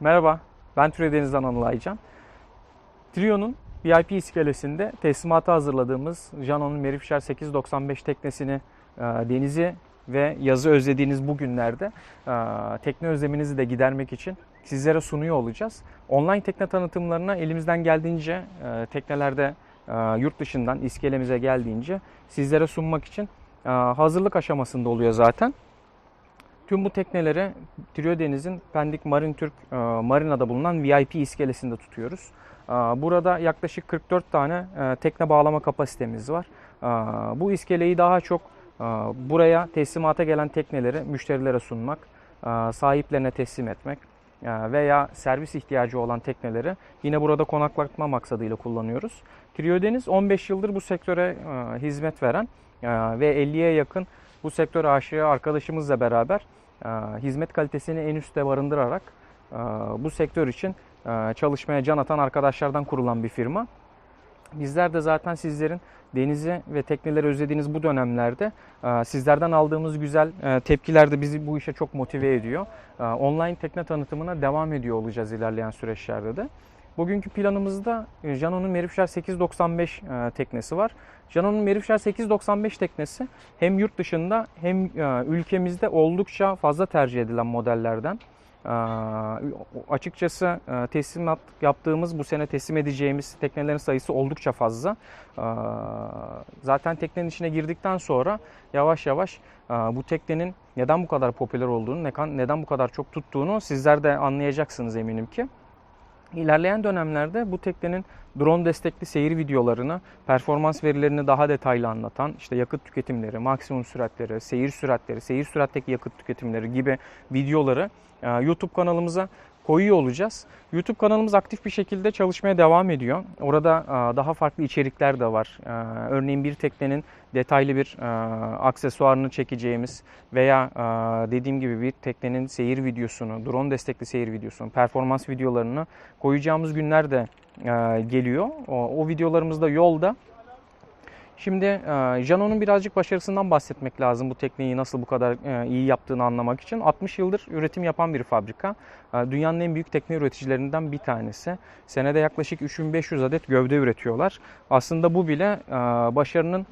Merhaba, ben Türedeniz'den Anıl Aycan. Trio'nun VIP iskelesinde teslimata hazırladığımız Jano'nun Merifşer 895 teknesini e, denizi ve yazı özlediğiniz bu günlerde e, tekne özleminizi de gidermek için sizlere sunuyor olacağız. Online tekne tanıtımlarına elimizden geldiğince e, teknelerde e, yurt dışından iskelemize geldiğince sizlere sunmak için e, hazırlık aşamasında oluyor zaten. Tüm bu tekneleri Trio Deniz'in Pendik Marin Türk e, Marina'da bulunan VIP iskelesinde tutuyoruz. E, Burada yaklaşık 44 tane e, tekne bağlama kapasitemiz var. E, Bu iskeleyi daha çok e, buraya teslimata gelen tekneleri müşterilere sunmak, e, sahiplerine teslim etmek e, veya servis ihtiyacı olan tekneleri yine burada konaklatma maksadıyla kullanıyoruz. Trio Deniz 15 yıldır bu sektöre e, hizmet veren e, ve 50'ye yakın bu sektöre aşığı arkadaşımızla beraber e, hizmet kalitesini en üstte barındırarak e, bu sektör için e, çalışmaya can atan arkadaşlardan kurulan bir firma. Bizler de zaten sizlerin denizi ve tekneleri özlediğiniz bu dönemlerde sizlerden aldığımız güzel tepkiler de bizi bu işe çok motive ediyor. Online tekne tanıtımına devam ediyor olacağız ilerleyen süreçlerde de. Bugünkü planımızda e, Jano'nun Merifşer 895 e, teknesi var. Jano'nun Merifşer 895 teknesi hem yurt dışında hem e, ülkemizde oldukça fazla tercih edilen modellerden. Açıkçası teslimat yaptığımız, bu sene teslim edeceğimiz teknelerin sayısı oldukça fazla. Zaten teknenin içine girdikten sonra yavaş yavaş bu teknenin neden bu kadar popüler olduğunu, ne- neden bu kadar çok tuttuğunu sizler de anlayacaksınız eminim ki. İlerleyen dönemlerde bu teknenin drone destekli seyir videolarını, performans verilerini daha detaylı anlatan, işte yakıt tüketimleri, maksimum süratleri, seyir süratleri, seyir süratteki yakıt tüketimleri gibi videoları e, YouTube kanalımıza koyuyor olacağız. YouTube kanalımız aktif bir şekilde çalışmaya devam ediyor. Orada e, daha farklı içerikler de var. E, Örneğin bir teknenin detaylı bir e, aksesuarını çekeceğimiz veya dediğim gibi bir teknenin seyir videosunu, drone destekli seyir videosunu, performans videolarını koyacağımız günler de geliyor. O videolarımız da yolda. Şimdi e, Jano'nun birazcık başarısından bahsetmek lazım bu tekneyi nasıl bu kadar e, iyi yaptığını anlamak için. 60 yıldır üretim yapan bir fabrika. E, Dünyanın en büyük tekne üreticilerinden bir tanesi. Senede yaklaşık 3500 adet gövde üretiyorlar. Aslında bu bile başarının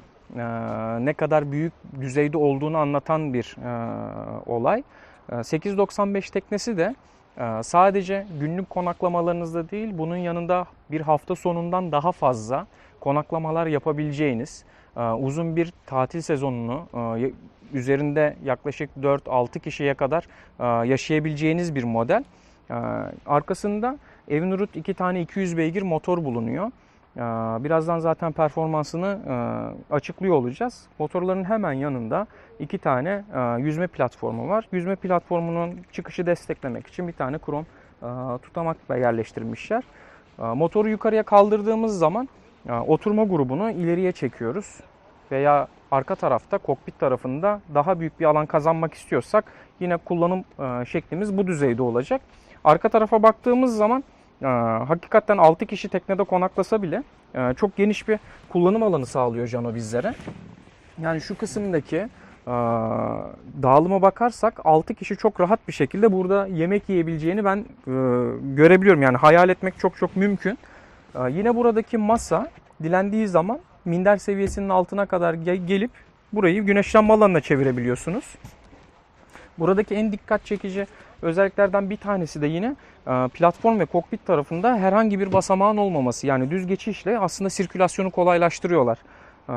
ne kadar büyük düzeyde olduğunu anlatan bir olay. E, 895 teknesi de sadece günlük konaklamalarınızda değil bunun yanında bir hafta sonundan daha fazla konaklamalar yapabileceğiniz e, uzun bir tatil sezonunu e, üzerinde yaklaşık 4-6 kişiye kadar e, yaşayabileceğiniz bir model. Arkasında Evinrude iki tane 200 beygir motor bulunuyor. E, Birazdan zaten performansını e, açıklıyor olacağız. Motorların hemen yanında iki tane e, yüzme platformu var. Yüzme platformunun çıkışı desteklemek için bir tane krom e, tutamak yerleştirmişler. Motoru yukarıya kaldırdığımız zaman oturma grubunu ileriye çekiyoruz veya arka tarafta kokpit tarafında daha büyük bir alan kazanmak istiyorsak yine kullanım şeklimiz bu düzeyde olacak. Arka tarafa baktığımız zaman e, hakikaten 6 kişi teknede konaklasa bile e, çok geniş bir kullanım alanı sağlıyor Jano bizlere. Yani şu kısımdaki e, dağılıma bakarsak 6 kişi çok rahat bir şekilde burada yemek yiyebileceğini ben e, görebiliyorum. Yani hayal etmek çok çok mümkün. E, yine buradaki masa dilendiği zaman minder seviyesinin altına kadar ge- gelip burayı güneşlenme alanına çevirebiliyorsunuz. Buradaki en dikkat çekici özelliklerden bir tanesi de yine e, platform ve kokpit tarafında herhangi bir basamağın olmaması. Yani düz geçişle aslında sirkülasyonu kolaylaştırıyorlar. E,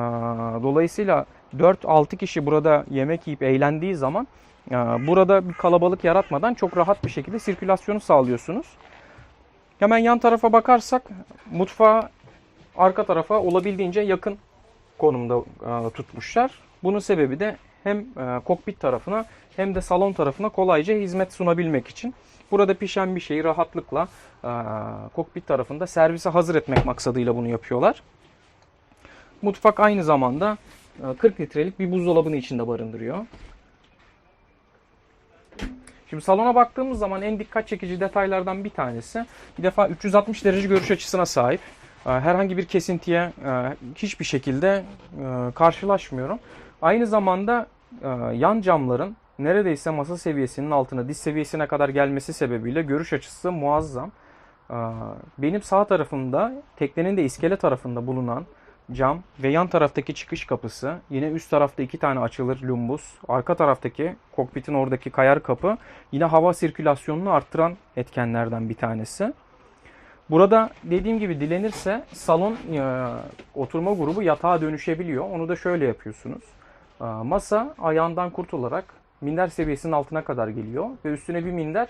Dolayısıyla 4-6 kişi burada yemek yiyip eğlendiği zaman e, burada bir kalabalık yaratmadan çok rahat bir şekilde sirkülasyonu sağlıyorsunuz. Hemen yan tarafa bakarsak mutfağa arka tarafa olabildiğince yakın konumda tutmuşlar. Bunun sebebi de hem e, kokpit tarafına hem de salon tarafına kolayca hizmet sunabilmek için. Burada pişen bir şeyi rahatlıkla e, kokpit tarafında servise hazır etmek maksadıyla bunu yapıyorlar. Mutfak aynı zamanda e, 40 litrelik bir buzdolabını içinde barındırıyor. Şimdi salona baktığımız zaman en dikkat çekici detaylardan bir tanesi bir defa 360 derece görüş açısına sahip. E, Herhangi bir kesintiye e, hiçbir şekilde e, karşılaşmıyorum. Aynı zamanda e, yan camların neredeyse masa seviyesinin altına, diz seviyesine kadar gelmesi sebebiyle görüş açısı muazzam. Ee, Benim sağ tarafımda, teknenin de iskele tarafında bulunan cam ve yan taraftaki çıkış kapısı, yine üst tarafta iki tane açılır lumbus, arka taraftaki kokpitin oradaki kayar kapı yine hava sirkülasyonunu arttıran etkenlerden bir tanesi. Burada dediğim gibi dilenirse salon e, oturma grubu yatağa dönüşebiliyor. Onu da şöyle yapıyorsunuz. Masa ayağından kurtularak minder seviyesinin altına kadar geliyor ve üstüne bir minder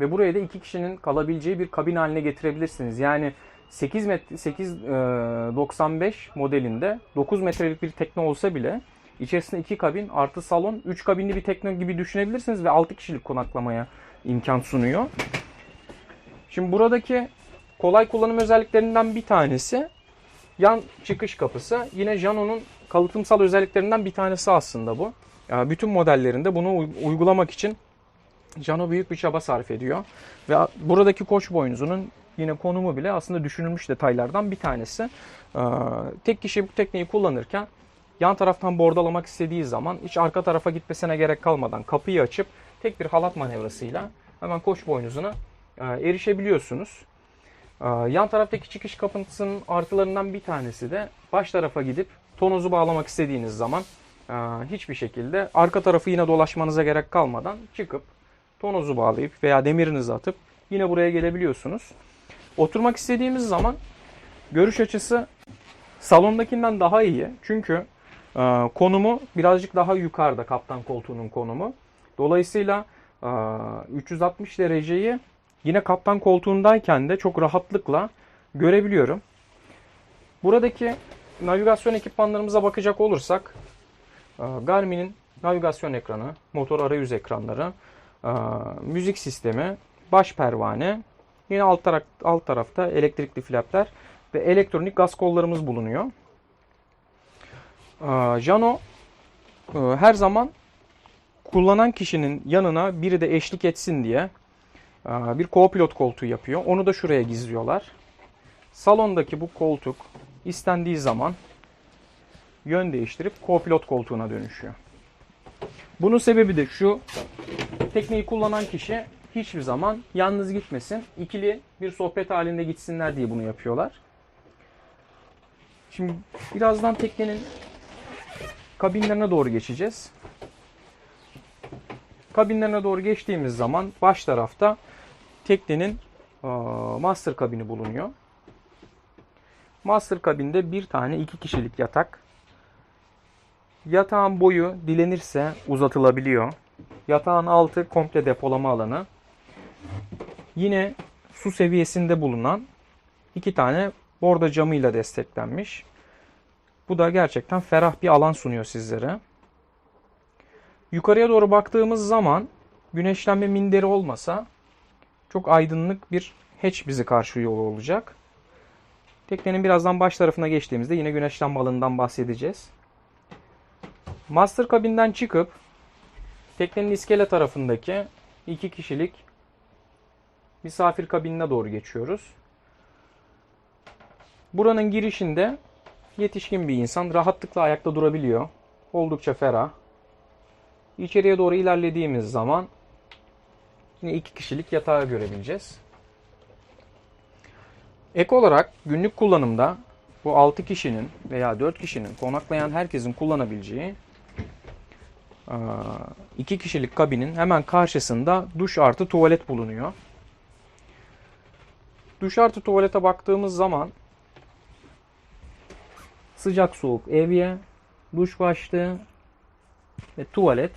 ve buraya da iki kişinin kalabileceği bir kabin haline getirebilirsiniz. Yani 8 metre 8 e, 95 modelinde 9 metrelik bir tekne olsa bile içerisinde iki kabin artı salon 3 kabinli bir tekne gibi düşünebilirsiniz ve 6 kişilik konaklamaya imkan sunuyor. Şimdi buradaki kolay kullanım özelliklerinden bir tanesi yan çıkış kapısı. Yine Jano'nun kalıtımsal özelliklerinden bir tanesi aslında bu. Bütün modellerinde bunu uy- uygulamak için Jano büyük bir çaba sarf ediyor. Ve buradaki koç boynuzunun yine konumu bile aslında düşünülmüş detaylardan bir tanesi. Ee, tek kişi bu tekneyi kullanırken yan taraftan bordalamak istediği zaman hiç arka tarafa gitmesine gerek kalmadan kapıyı açıp tek bir halat manevrasıyla hemen koç boynuzuna e, erişebiliyorsunuz. Ee, Yan taraftaki çıkış kapısının artılarından bir tanesi de baş tarafa gidip tonozu bağlamak istediğiniz zaman e, hiçbir şekilde arka tarafı yine dolaşmanıza gerek kalmadan çıkıp tonozu bağlayıp veya demirinizi atıp yine buraya gelebiliyorsunuz. Oturmak istediğimiz zaman görüş açısı salondakinden daha iyi. Çünkü e, konumu birazcık daha yukarıda kaptan koltuğunun konumu. Dolayısıyla e, 360 dereceyi yine kaptan koltuğundayken de çok rahatlıkla görebiliyorum. Buradaki navigasyon ekipmanlarımıza bakacak olursak e, Garmin'in navigasyon ekranı, motor arayüz ekranları, e, müzik sistemi, baş pervane, yine alt, taraf, alt tarafta elektrikli flapler ve elektronik gaz kollarımız bulunuyor. E, Jano her zaman kullanan kişinin yanına biri de eşlik etsin diye bir co-pilot koltuğu yapıyor. Onu da şuraya gizliyorlar. Salondaki bu koltuk istendiği zaman yön değiştirip co-pilot koltuğuna dönüşüyor. Bunun sebebi de şu. Tekneyi kullanan kişi hiçbir zaman yalnız gitmesin. ikili bir sohbet halinde gitsinler diye bunu yapıyorlar. Şimdi birazdan teknenin kabinlerine doğru geçeceğiz. Kabinlerine doğru geçtiğimiz zaman baş tarafta teknenin master kabini bulunuyor. Master kabinde bir tane iki kişilik yatak. Yatağın boyu dilenirse uzatılabiliyor. Yatağın altı komple depolama alanı. Yine su seviyesinde bulunan iki tane borda camıyla desteklenmiş. Bu da gerçekten ferah bir alan sunuyor sizlere. Yukarıya doğru baktığımız zaman güneşlenme minderi olmasa çok aydınlık bir hatch bizi karşılıyor olacak. Teknenin birazdan baş tarafına geçtiğimizde yine güneşlenme alanından bahsedeceğiz. Master kabinden çıkıp teknenin iskele tarafındaki iki kişilik misafir kabinine doğru geçiyoruz. Buranın girişinde yetişkin bir insan rahatlıkla ayakta durabiliyor. Oldukça ferah. İçeriye doğru ilerlediğimiz zaman yine iki kişilik yatağı görebileceğiz. Ek olarak günlük kullanımda bu 6 kişinin veya 4 kişinin konaklayan herkesin kullanabileceği eee, iki kişilik kabinin hemen karşısında duş artı tuvalet bulunuyor. Duş artı tuvalete baktığımız zaman sıcak soğuk evye, duş başlığı ve tuvalet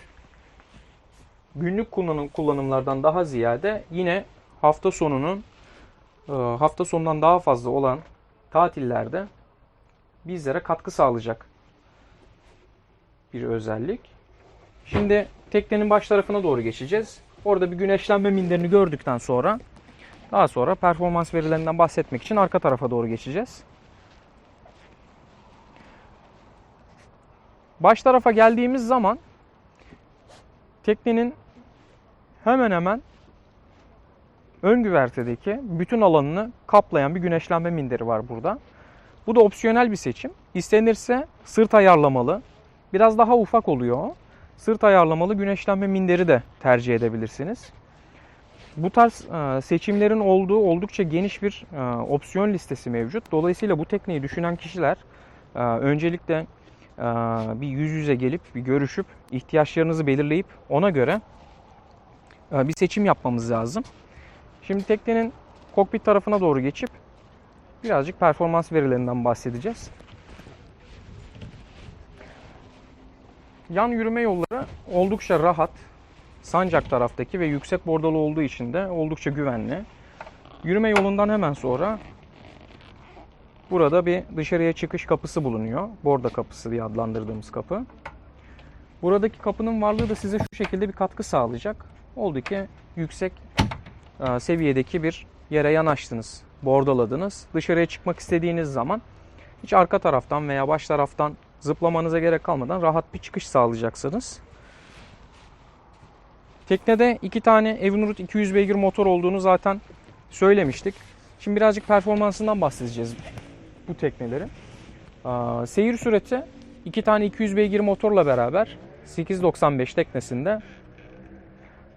günlük kullanım kullanımlardan daha ziyade yine hafta sonunun hafta sonundan daha fazla olan tatillerde bizlere katkı sağlayacak bir özellik. Şimdi teknenin baş tarafına doğru geçeceğiz. Orada bir güneşlenme minderini gördükten sonra daha sonra performans verilerinden bahsetmek için arka tarafa doğru geçeceğiz. Baş tarafa geldiğimiz zaman teknenin hemen hemen ön güvertedeki bütün alanını kaplayan bir güneşlenme minderi var burada. Bu da opsiyonel bir seçim. İstenirse sırt ayarlamalı. Biraz daha ufak oluyor. sırt ayarlamalı güneşlenme minderi de tercih edebilirsiniz. Bu tarz e, seçimlerin olduğu oldukça geniş bir e, opsiyon listesi mevcut. Dolayısıyla bu tekneyi düşünen kişiler e, öncelikle bir yüz yüze gelip bir görüşüp ihtiyaçlarınızı belirleyip ona göre bir seçim yapmamız lazım. Şimdi teknenin kokpit tarafına doğru geçip birazcık performans verilerinden bahsedeceğiz. Yan yürüme yolları oldukça rahat. Sancak taraftaki ve yüksek bordalı olduğu için de oldukça güvenli. Yürüme yolundan hemen sonra burada bir dışarıya çıkış kapısı bulunuyor. Borda kapısı diye adlandırdığımız kapı. Buradaki kapının varlığı da size şu şekilde bir katkı sağlayacak. Oldu ki yüksek seviyedeki bir yere yanaştınız, bordaladınız. Dışarıya çıkmak istediğiniz zaman hiç arka taraftan veya baş taraftan zıplamanıza gerek kalmadan rahat bir çıkış sağlayacaksınız. Teknede iki tane Evinrude 200 beygir motor olduğunu zaten söylemiştik. Şimdi birazcık performansından bahsedeceğiz bu teknelerin. Aa, Seyir süreti iki tane 200 beygir motorla beraber 895 teknesinde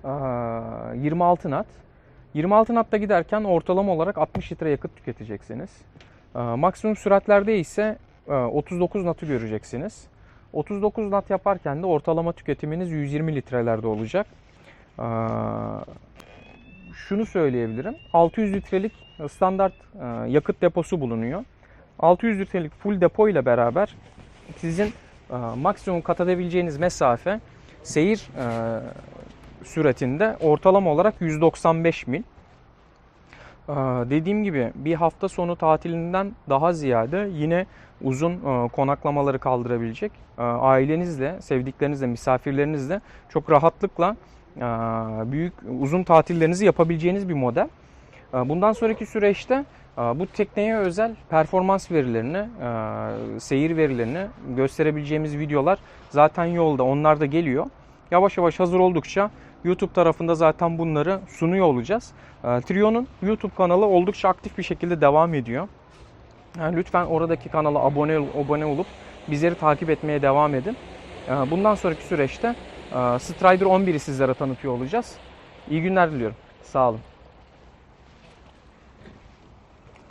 aa, 26 knot. 26 knotta giderken ortalama olarak 60 litre yakıt tüketeceksiniz. Aa, Maksimum süratlerde ise e, 39 knot'u göreceksiniz. 39 knot yaparken de ortalama tüketiminiz 120 litrelerde olacak. Aa, Şunu söyleyebilirim. 600 litrelik standart e, yakıt deposu bulunuyor. 600 litrelik full depo ile beraber sizin e, maksimum kat edebileceğiniz mesafe seyir e, süretinde ortalama olarak 195 mil. Ee, Dediğim gibi bir hafta sonu tatilinden daha ziyade yine uzun e, konaklamaları kaldırabilecek e, ailenizle, sevdiklerinizle, misafirlerinizle çok rahatlıkla e, büyük uzun tatillerinizi yapabileceğiniz bir model. Bundan sonraki süreçte bu tekneye özel performans verilerini, seyir verilerini gösterebileceğimiz videolar zaten yolda, onlar da geliyor. Yavaş yavaş hazır oldukça YouTube tarafında zaten bunları sunuyor olacağız. E, Trio'nun YouTube kanalı oldukça aktif bir şekilde devam ediyor. Yani lütfen oradaki kanala abone abone olup bizleri takip etmeye devam edin. E, Bundan sonraki süreçte e, Strider 11'i sizlere tanıtıyor olacağız. İyi günler diliyorum. Sağ olun.